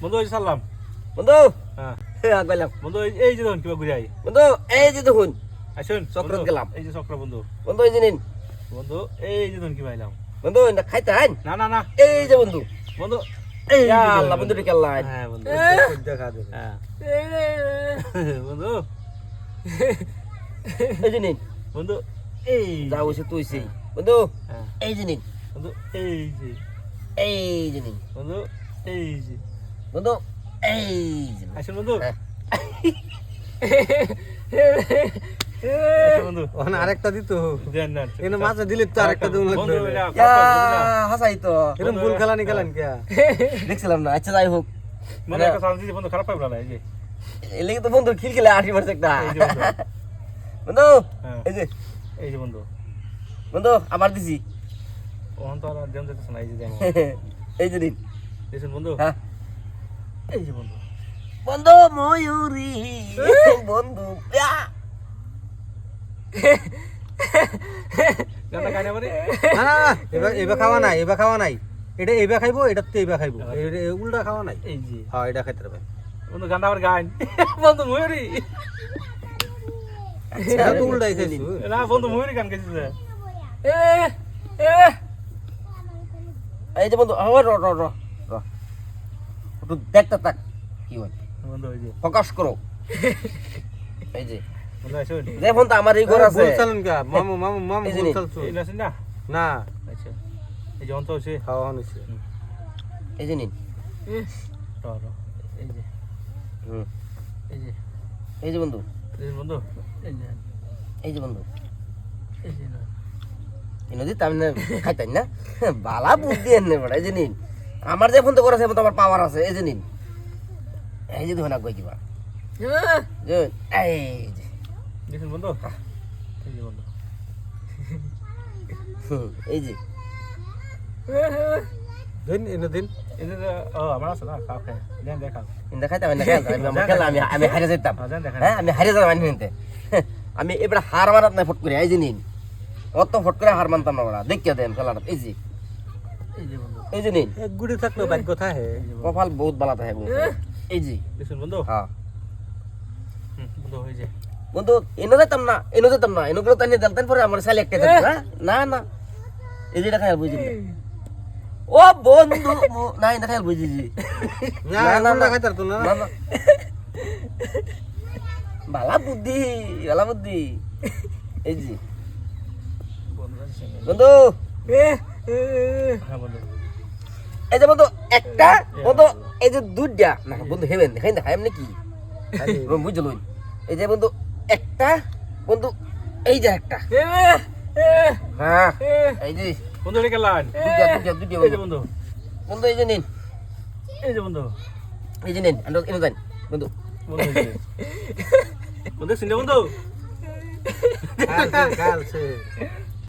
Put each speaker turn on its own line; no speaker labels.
বন্ধু ওই ছাড়লাম
বন্ধু
হ্যাঁ
হ্যাঁ গেলাম
বন্ধু এই- যে ধরুন কিবা ঘুরে আই
বন্ধু এই যে দেখুন
আসুন বন্ধু,
গেলাম।
এই যে চক্র বন্ধু
বন্ধু এই যে নিন
বন্ধু এই যে ধরুন কিবা আইলাম
বন্ধু এটা খাইতে আইন
না না না
এই যে বন্ধু
বন্ধু এই
ইয়া। আল্লাহ বন্ধু টিকে আল্লাহ
হ্যাঁ বন্ধু
দেখা
হ্যাঁ বন্ধু
এই যে নিন
বন্ধু এই
যা হইছে তুই সেই বন্ধু
হ্যাঁ
এই যে নিন
বন্ধু এই যে
এই যে নিন
বন্ধু এই যে
বন্ধু এই
আসুন বন্ধু।
হ্যাঁ।
বন্ধু।
ওখানে আরেকটা দিত।
দেন দেন
এখানে মাঝে দিলে তো আরেকটা দেবো লাগবে।
এটা খারাপ হবে না।
হাসাই তো।
এরকম ভুল খেলানি খেলান কে?
দেখছিলাম না আচ্ছা যাই হোক।
মনে একটা সাউন্ড বন্ধু খারাপ পাইবে না এই যে।
এলিগে তো বন্ধু খিলখিলে আশি মারছে একটা।
বন্ধু। হ্যাঁ।
এই যে।
এই যে বন্ধু।
বন্ধু আবার দিছি।
ওখান তো আর দেন যেতেছে না এই যে দেন
এই যে নিন
দেখুন বন্ধু?
হ্যাঁ।
এই যে বন্ধু।
বন্ধু ময়ূরী। বন্ধু
এবার খাওয়া নাই এবার খাওয়া নাই। এটা এবার খাইবো এটা তো এবার খাইবো। উল্টা খাওয়া নাই।
এই যে।
হ্যাঁ এটা খাইতে পারবে
বন্ধু গানটা আবার গাইন। বন্ধু ময়ূরী।
এটা তো উল্টাই খাইছি
না বন্ধু ময়ূরী গান গাইছে
এই যে বন্ধু আমার র র র র। একটু দেখতে থাক কি হয়।
বন্ধু ওই যে
ফোকাস করো। এই যে। ফোন তো আমার এই ঘর আছে।
মামু মামু মামু
নি।
না? আচ্ছা। এই যে অন্ত হচ্ছে
খাওয়া হয়েছে।
এই যে নিন
এই যে।
হুম।
এই যে।
এই যে বন্ধু।
এই যে বন্ধু। এই যে।
এই যে বন্ধু।
এই যে না।
নদী তো আমি না না। বালা বুদ্ধি এনে বড়। এই যে নিন আমার যে ফোন তো করেছে তো আমার পাওয়ার আছে এই যে নিন। এই যে ধনা কই দিবা যে এই
দেখুন বন্ধু। এই যে বন্ধু।
এই যে।
দিন এনে দিন।
এই ও আমার আছে না খাও খাই দেন দেখাও
ইন্দা খাইতাম আমি খেলা আমি আমি হারে যেতাম।
হ্যাঁ
হ্যাঁ আমি হারে যেতাম আমি নিতে। আমি এবার হার মারাত না ফট করে। এই যে নিন। অত ফট করে হার মানতাম না ওরা। দেখিয়ে দেন খেলাটা। এই যে।
এই যে বন্ধু।
এই যে নিন।
এক গুড়ি থাকল ভাগ্য থাকে।
এই যে বন্ধু।
কপাল বহুত বালা থাকে বন্ধু। এই যে।
দেখুন বন্ধু?
হ্যাঁ
হুম, বন্ধু হয়ে যায়
বন্ধু এনো যেতাম না এনো যেতাম না এনো গুলো তাই নিয়ে দিলাম পরে আমার সালে একটা দিতাম, হ্যাঁ? না না। এই যে এটা খেয়াল বুঝি ও বন্ধু মো- না এটা খেয়াল বুঝিছি
না
না, না,
উল্টা
না।
খাইতে পারতো না।
না না। বালা বুদ্ধি বালা বুদ্ধি। এই যে।
বন্ধু জানিস না?
বন্ধু
বন্ধু
এই যে বন্ধু একটা বন্ধু এই যে দুইটা না বন্ধু হেবেন দেখাই দেখাই এমনি কি? বুঝলো এই যে বন্ধু একটা বন্ধু এই যে একটা। হ্যাঁ এই যে।
বন্ধু রেখে লাইন
দুইটা দুইটা দুইটা
এই যে
বন্ধু।
বন্ধু।
এই যে নিন।
এই যে বন্ধু।
এই যে নিন এনো এনো দেন বন্ধু।
বন্ধু বন্ধু শুনলে বন্ধু?
কাল কাল সে।